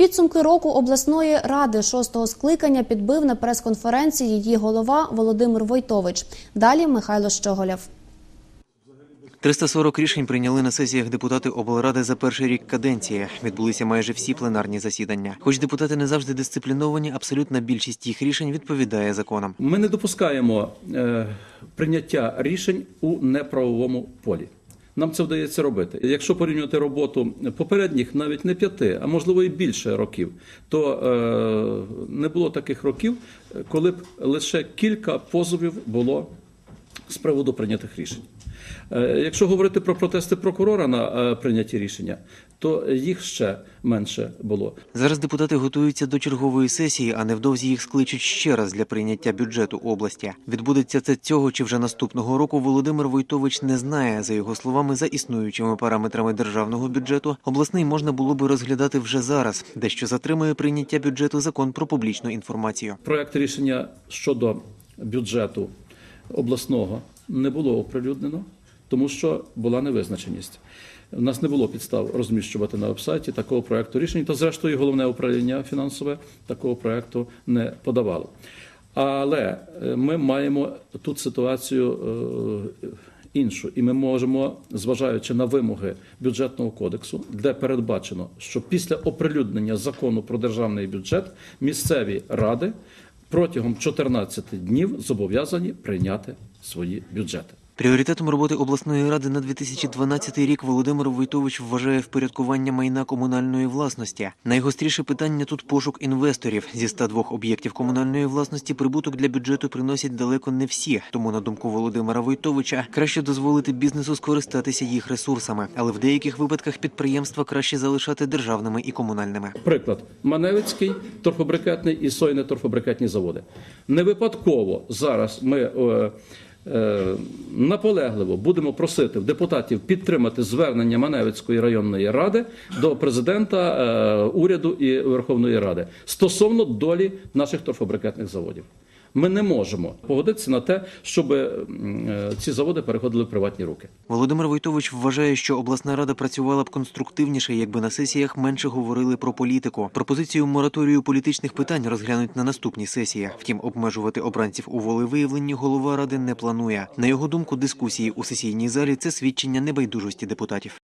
Підсумки року обласної ради шостого скликання підбив на прес-конференції її голова Володимир Войтович. Далі Михайло Щоголєв. 340 рішень прийняли на сесіях депутати облради за перший рік каденції. Відбулися майже всі пленарні засідання. Хоч депутати не завжди дисципліновані, абсолютна більшість їх рішень відповідає законам. Ми не допускаємо е, прийняття рішень у неправовому полі. Нам це вдається робити. Якщо порівнювати роботу попередніх навіть не п'яти, а можливо і більше років, то е, не було таких років, коли б лише кілька позовів було з приводу прийнятих рішень. Е, Якщо говорити про протести прокурора на е, прийняті рішення, то їх ще менше було. Зараз депутати готуються до чергової сесії, а невдовзі їх скличуть ще раз для прийняття бюджету області. Відбудеться це цього чи вже наступного року. Володимир Войтович не знає. За його словами, за існуючими параметрами державного бюджету, обласний можна було би розглядати вже зараз. Дещо затримує прийняття бюджету закон про публічну інформацію. Проект рішення щодо бюджету обласного не було оприлюднено, тому що була невизначеність. У нас не було підстав розміщувати на вебсайті такого проекту рішень, та зрештою головне управління фінансове такого проекту не подавало. Але е, ми маємо тут ситуацію е, іншу, і ми можемо, зважаючи на вимоги бюджетного кодексу, де передбачено, що після оприлюднення закону про державний бюджет місцеві ради протягом 14 днів зобов'язані прийняти свої бюджети. Пріоритетом роботи обласної ради на 2012 рік Володимир Войтович вважає впорядкування майна комунальної власності. Найгостріше питання тут пошук інвесторів. Зі 102 об'єктів комунальної власності прибуток для бюджету приносять далеко не всі. Тому, на думку Володимира Войтовича, краще дозволити бізнесу скористатися їх ресурсами, але в деяких випадках підприємства краще залишати державними і комунальними. Приклад: Маневицький торфобрикетний і сойне торфобрикетні заводи. Не випадково зараз ми е, наполегливо будемо просити депутатів підтримати звернення Маневицької районної ради до президента, е, уряду і Верховної Ради стосовно долі наших торфобрикетних заводів. Ми не можемо погодитися на те, щоб е, ці заводи переходили в приватні руки. Володимир Войтович вважає, що обласна рада працювала б конструктивніше, якби на сесіях менше говорили про політику. Пропозицію мораторію політичних питань розглянуть на наступній сесії. Втім, обмежувати обранців у волевиявленні голова ради не планує. На його думку, дискусії у сесійній залі це свідчення небайдужості депутатів.